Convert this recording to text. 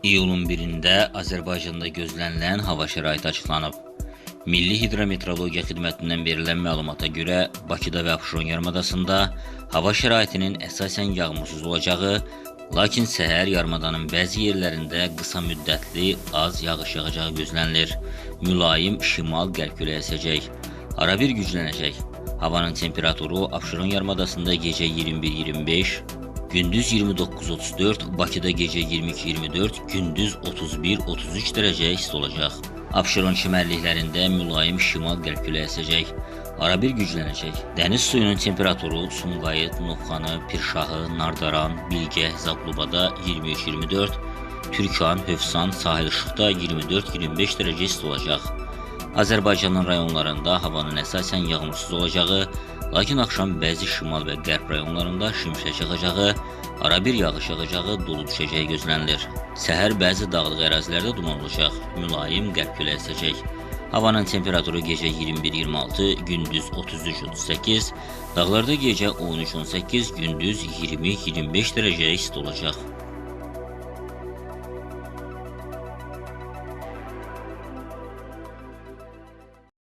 İyulun 1-də Azərbaycanda gözlənilən hava şəraiti açıqlanıb. Milli Hidrometeorologiya Xidmətindən verilən məlumata görə Bakıda və Abşeron yarımadasında hava şəraitinin əsasən yağmursuz olacağı, lakin səhər yarımadanın bəzi yerlərində qısa müddətli az yağış yağacağı gözlənilir. Mülayim şimal-qərb küləyi əsəcək. Arabir güclənəcək. Havanın temperaturu Abşeron yarımadasında gecə 21-25, gündüz 29-34, Bakıda gecə 22-24, gündüz 31-33 dərəcə isti olacaq. Abşeron çimərliklərində mülayim şimal-qərb küləyi əsəcək. Arabir güclənəcək. Dəniz suyunun temperaturu Sumqayıt, Novxanı, Pirşahı, Nardaran, Bilgə, Zablubada 23-24, Türkan, Hövsan, Sahil Işıqda 24-25 dərəcə isti olacaq. Azərbaycanın rayonlarında havanın əsasən yağmursuz olacağı, lakin axşam bəzi şimal və qərb rayonlarında şimşək yağacağı, arabir yağış yağacağı, dolu düşəcəyi gözlənilir. Səhər bəzi dağlıq ərazilərdə duman olacaq, mülayim qərb küləyi əsəcək. Havanın temperaturu gecə 21-26, gündüz 33-38, dağlarda gecə 13-18, gündüz 20-25 dərəcə isti olacaq.